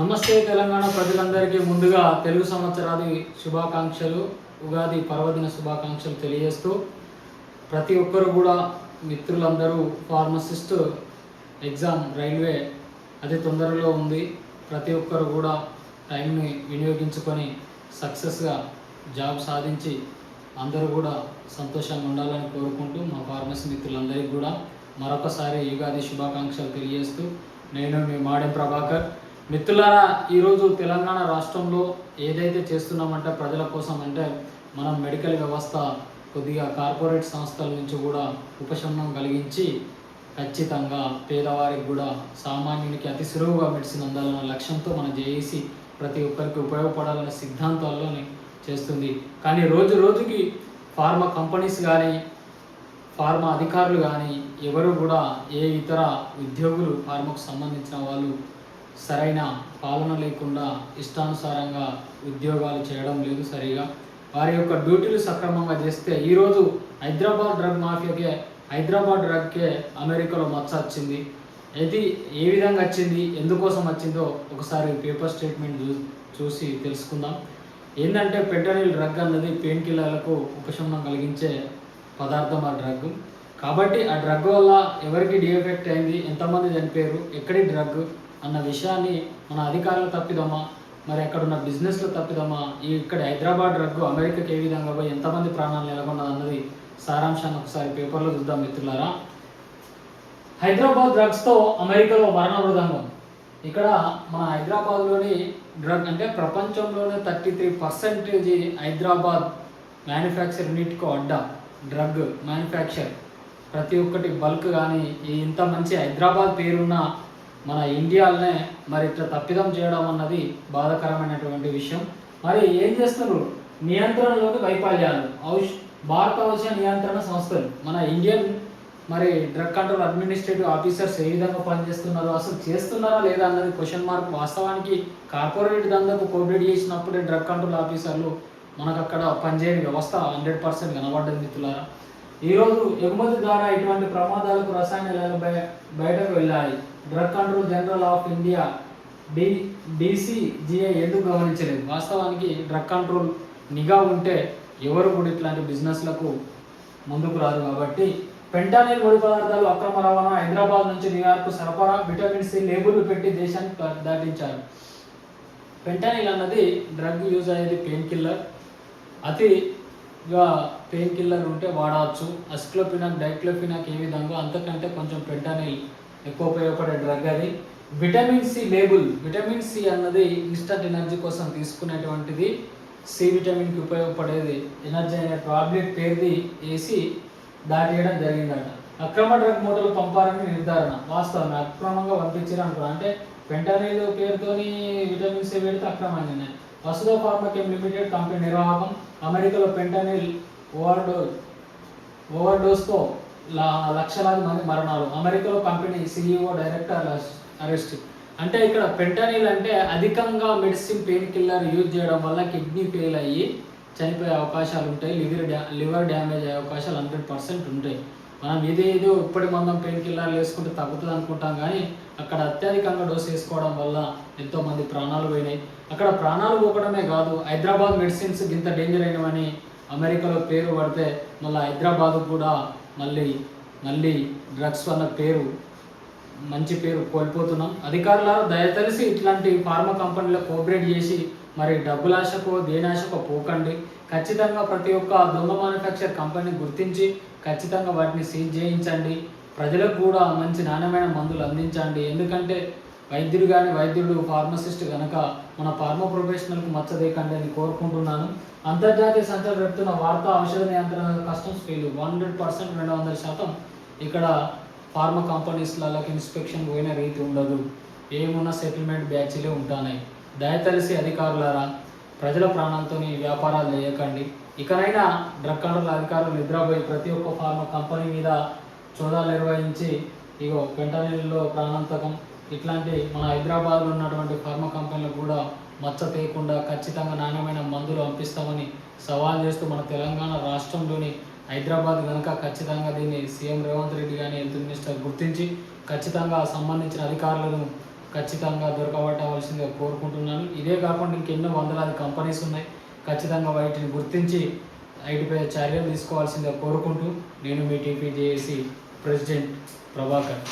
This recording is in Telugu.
నమస్తే తెలంగాణ ప్రజలందరికీ ముందుగా తెలుగు సంవత్సరాది శుభాకాంక్షలు ఉగాది పర్వదిన శుభాకాంక్షలు తెలియజేస్తూ ప్రతి ఒక్కరు కూడా మిత్రులందరూ ఫార్మసిస్ట్ ఎగ్జామ్ రైల్వే అతి తొందరలో ఉంది. ప్రతి ఒక్కరు కూడా టైంని వినియోగించుకొని సక్సెస్గా జాబ్ సాధించి అందరూ కూడా సంతోషంగా ఉండాలని కోరుకుంటూ మా ఫార్మసీ మిత్రులందరికీ కూడా మరొకసారి యుగాది శుభాకాంక్షలు తెలియజేస్తూ నేను మీ మాడెం ప్రభాకర్. మిత్రులారా ఈరోజు తెలంగాణ రాష్ట్రంలో ఏదైతే చేస్తున్నామంటే ప్రజల కోసం అంటే మనం మెడికల్ వ్యవస్థ కొద్దిగా కార్పొరేట్ సంస్థల నుంచి కూడా ఉపశమనం కలిగించి ఖచ్చితంగా పేదవారికి కూడా సామాన్యునికి అతి సులువుగా మెడిసిన్ అందాలన్న లక్ష్యంతో మన జేఏసీ ప్రతి ఒక్కరికి ఉపయోగపడాలనే సిద్ధాంతాల్లోనే చేస్తుంది. కానీ రోజు రోజుకి ఫార్మా కంపెనీస్ కానీ ఫార్మా అధికారులు కానీ ఎవరు కూడా ఏ ఇతర ఉద్యోగులు ఫార్మాకు సంబంధించిన వాళ్ళు సరైన పాలన లేకుండా ఇష్టానుసారంగా ఉద్యోగాలు చేయడం లేదు సరిగా. వారి యొక్క డ్యూటీలు సక్రమంగా చేస్తే ఈరోజు హైదరాబాద్ డ్రగ్ మాఫియాకే హైదరాబాద్ డ్రగ్కే అమెరికాలో మచ్చ వచ్చింది. అయితే ఏ విధంగా వచ్చింది ఎందుకోసం వచ్చిందో ఒకసారి పేపర్ స్టేట్మెంట్ చూ చూసి తెలుసుకుందాం. ఏంటంటే పెంటనిల్ డ్రగ్ అన్నది పెయిన్ కిల్లర్లకు ఉపశమనం కలిగించే పదార్థం ఆ డ్రగ్. కాబట్టి ఆ డ్రగ్ వల్ల ఎవరికి డిఎఫెక్ట్ అయింది ఎంతమంది చనిపోయారు ఎక్కడి డ్రగ్ అన్న విషయాన్ని మన అధికారులు తప్పిదమా? మరి అక్కడున్న బిజినెస్లు బిజినెస్లో తప్పిదమా? ఈ ఇక్కడ హైదరాబాద్ డ్రగ్ అమెరికాకి ఏ విధంగా పోయి ఎంతమంది ప్రాణాలు నెలకొన్నది అన్నది సారాంశాన్ని ఒకసారి పేపర్లో చూద్దాం మిత్రులారా. హైదరాబాద్ డ్రగ్స్తో అమెరికాలో మరణ మృదంగం ఇక్కడ మన హైదరాబాద్లోని డ్రగ్ అంటే ప్రపంచంలోనే thirty three percentage Hyderabad manufacture యూనిట్కు అడ్డా. Drug manufacture. ప్రతి ఒక్కటి బల్క్ కానీ ఇంత మంచి హైదరాబాద్ పేరున్న మన ఇండియాలోనే మరి ఇట్లా తప్పిదం చేయడం అన్నది బాధాకరమైనటువంటి విషయం. మరి ఏం చేస్తున్నారు? నియంత్రణలోకి వైఫల్యాలు. ఔష్ భారత ఔషధ నియంత్రణ సంస్థలు. మన ఇండియన్ మరి డ్రగ్ కంట్రోల్ అడ్మినిస్ట్రేటివ్ ఆఫీసర్స్ ఏ విధంగా పనిచేస్తున్నారో అసలు చేస్తున్నారా లేదా అన్నది క్వశ్చన్ మార్క్ వాస్తవానికి కార్పొరేట్ దందాకు కోఆపరేట్ చేసినప్పుడే డ్రగ్ కంట్రోల్ ఆఫీసర్లు మనకు అక్కడ పనిచేయని వ్యవస్థ హండ్రెడ్ పర్సెంట్ కనబడ్డది మిత్రులారా. ఈరోజు ఎగుమతి ద్వారా ఇటువంటి ప్రమాదాలకు రసాయనాలు బయ బయటకు వెళ్ళాయి drug control general of India D DCGI ఎందుకు గమనించలేదు? వాస్తవానికి డ్రగ్ కంట్రోల్ నిఘా ఉంటే ఎవరు కూడా ఇట్లాంటి బిజినెస్లకు ముందుకు రాదు కాబట్టి పెంటానిల్ ముడి పదార్థాలు అక్రమ రవాణా హైదరాబాద్ నుంచి న్యూయార్క్ సరఫరా విటమిన్ సి లేబుల్ పెట్టి దేశానికి దాటించారు. పెంటానిల్ అన్నది డ్రగ్ యూజ్ అయ్యేది పెయిన్ కిల్లర్. అతి అతిగా పెయిన్ కిల్లర్ ఉంటే వాడవచ్చు. అస్క్లోపినాక్ డైక్లోపినాక్ ఏ విధంగా అంతకంటే కొంచెం పెంటానిల్ ఎక్కువ ఉపయోగపడే డ్రగ్ అది. Vitamin C label vitamin C అన్నది ఇన్స్టంట్ ఎనర్జీ కోసం తీసుకునేటువంటిది. సి విటమిన్కి ఉపయోగపడేది. ఎనర్జీ అనే టాబ్లెట్ పేరుది వేసి దాటేయడం జరిగిందట. అక్రమ డ్రగ్ మూటలు పంపారని నిర్ధారణ. వాస్తవం అక్రమంగా పంపించారు అంటారు అంటే పెంటనీల్ పేరుతోని విటమిన్ సి పెడితే అక్రమంగానే. వసుధ ఫార్మకెమ్ లిమిటెడ్ కంపెనీ నిర్వాహకం అమెరికాలో పెంటనిల్ ఓవర్డోస్ ఓవర్డోస్తో లా- లక్షలాది మంది మరణాలు. అమెరికాలో కంపెనీ సిఇఓ డైరెక్టర్ అరెస్ట్. అంటే ఇక్కడ పెంటనిల్ అంటే అధికంగా మెడిసిన్ పెయిన్ కిల్లర్ యూజ్ చేయడం వల్ల కిడ్నీ ఫెయిల్ అయ్యి చనిపోయే అవకాశాలు ఉంటాయి లివర్ డ్యా లివర్ డ్యామేజ్ అయ్యే అవకాశాలు హండ్రెడ్ పర్సెంట్ ఉంటాయి. మనం ఇదే ఏదో ఇప్పటి మందం పెయిన్ కిల్లర్లు వేసుకుంటే తగ్గుతుంది అనుకుంటాం కానీ అక్కడ అత్యధికంగా డోస్ వేసుకోవడం వల్ల ఎంతో మంది ప్రాణాలు పోయినాయి. అక్కడ ప్రాణాలు పోకడమే కాదు హైదరాబాద్ మెడిసిన్స్ ఇంత డేంజర్ అయినవని అమెరికాలో పేరు పడితే మళ్ళీ హైదరాబాద్ కూడా మళ్ళీ మళ్ళీ డ్రగ్స్ వల్ల పేరు మంచి పేరు కోల్పోతున్నాం. అధికారుల దయతలిసి ఇట్లాంటి ఫార్మా కంపెనీలకు కోఆపరేట్ చేసి మరి డబ్బులాశకో దేనాశకో పోకండి. ఖచ్చితంగా ప్రతి ఒక్క దొంగ మ్యానుఫ్యాక్చర్ కంపెనీ గుర్తించి ఖచ్చితంగా వాటిని సీజ్ చేయించండి. ప్రజలకు కూడా మంచి నాణ్యమైన మందులు అందించండి. ఎందుకంటే వైద్యుడు కానీ వైద్యుడు ఫార్మసిస్ట్ కనుక మన ఫార్మా ప్రొఫెషనల్కి మచ్చదేకండి అని కోరుకుంటున్నాను. అంతర్జాతీయ సంచారం పెడుతున్న వార్తా ఔషధ నియంత్రణ కస్టమ్స్ ఫీలు హండ్రెడ్ పర్సెంట్ రెండు వందల శాతం ఇక్కడ ఫార్మా కంపెనీస్లకి ఇన్స్పెక్షన్ పోయిన రీతి ఉండదు. ఏమున్నా సెటిల్మెంట్ బ్యాచ్లే ఉంటున్నాయి దయతలిసి అధికారులారా ప్రజల ప్రాణాలతో వ్యాపారాలు చేయకండి. ఇకనైనా డ్రగ్ కంట్రోల్ అధికారులు నిద్రపోయి ప్రతి ఒక్క ఫార్మా కంపెనీ మీద చోదాలు నిర్వహించి ఇగో పెంటనీళ్ళలో ప్రాణాంతకం ఇట్లాంటి మన హైదరాబాద్లో ఉన్నటువంటి ఫార్మా కంపెనీలకు కూడా మచ్చ తేయకుండా ఖచ్చితంగా నాణ్యమైన మందులు పంపిస్తామని సవాల్ చేస్తూ మన తెలంగాణ రాష్ట్రంలోని హైదరాబాద్ కనుక ఖచ్చితంగా దీన్ని సీఎం రేవంత్ రెడ్డి కానీ హెల్త్ మినిస్టర్ గుర్తించి ఖచ్చితంగా సంబంధించిన అధికారులను ఖచ్చితంగా దొరకబట్టవలసిందిగా కోరుకుంటున్నాను. ఇదే కాకుండా ఇంకెన్నో వందలాది కంపెనీస్ ఉన్నాయి. ఖచ్చితంగా వాటిని గుర్తించి ఐటీపై చర్యలు తీసుకోవాల్సిందిగా కోరుకుంటూ నేను మీ టీపీజేఏసీ ప్రెసిడెంట్ ప్రభాకర్.